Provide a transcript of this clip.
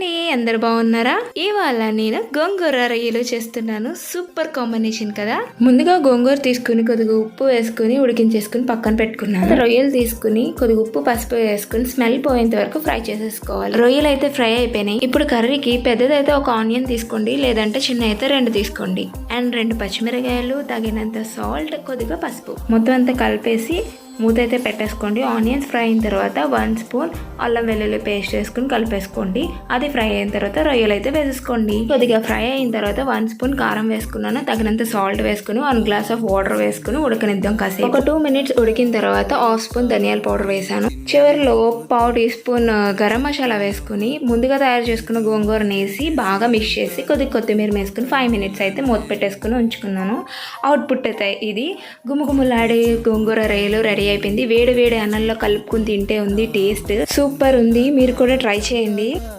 అండి అందరు బాగున్నారా? ఇవాళ నేను గోంగూర రొయ్యలు చేస్తున్నాను. సూపర్ కాంబినేషన్ కదా? ముందుగా గోంగూర తీసుకుని కొద్దిగా ఉప్పు వేసుకుని ఉడికించేసుకుని పక్కన పెట్టుకున్నాను. రొయ్యలు తీసుకుని కొద్దిగా ఉప్పు పసుపు వేసుకుని స్మెల్ పోయేంత వరకు ఫ్రై చేసేసుకోవాలి. రొయ్యలు అయితే ఫ్రై అయిపోయినాయి. ఇప్పుడు కర్రీకి పెద్దదైతే ఒక ఆనియన్ తీసుకోండి లేదంటే చిన్న అయితే రెండు తీసుకోండి. అండ్ రెండు పచ్చిమిరకాయలు తగినంత సాల్ట్ కొద్దిగా పసుపు. మొత్తం అంతా కలిపేసి మూత అయితే పెట్టేసుకోండి. ఆనియన్స్ ఫ్రై అయిన తర్వాత వన్ స్పూన్ అల్లం వెల్లుల్లి పేస్ట్ వేసుకుని కలిపేసుకోండి. అది ఫ్రై అయిన తర్వాత రొయ్యలు అయితే వేసేసుకోండి. కొద్దిగా ఫ్రై అయిన తర్వాత వన్ స్పూన్ కారం వేసుకున్నాను. తగినంత సాల్ట్ వేసుకుని వన్ గ్లాస్ ఆఫ్ వాటర్ వేసుకుని ఉడకనిద్దాం కాసేపు. ఒక టూ మినిట్స్ ఉడికిన తర్వాత హాఫ్ స్పూన్ ధనియాల పౌడర్ వేసాను. చివరిలో పావు టీ స్పూన్ గరం మసాలా వేసుకుని ముందుగా తయారు చేసుకున్న గోంగూరని వేసి బాగా మిక్స్ చేసి కొద్దిగా కొత్తిమీర వేసుకుని ఫైవ్ మినిట్స్ అయితే మూత పెట్టేసుకుని ఉంచుకున్నాను. అవుట్పుట్ అయితే ఇది. గుమగుమలాడే గోంగూర రైలు రెడీ అయిపోయింది. వేడి వేడి అన్నంలో కలుపుకుని తింటే ఉంది టేస్ట్ సూపర్ ఉంది. మీరు కూడా ట్రై చేయండి.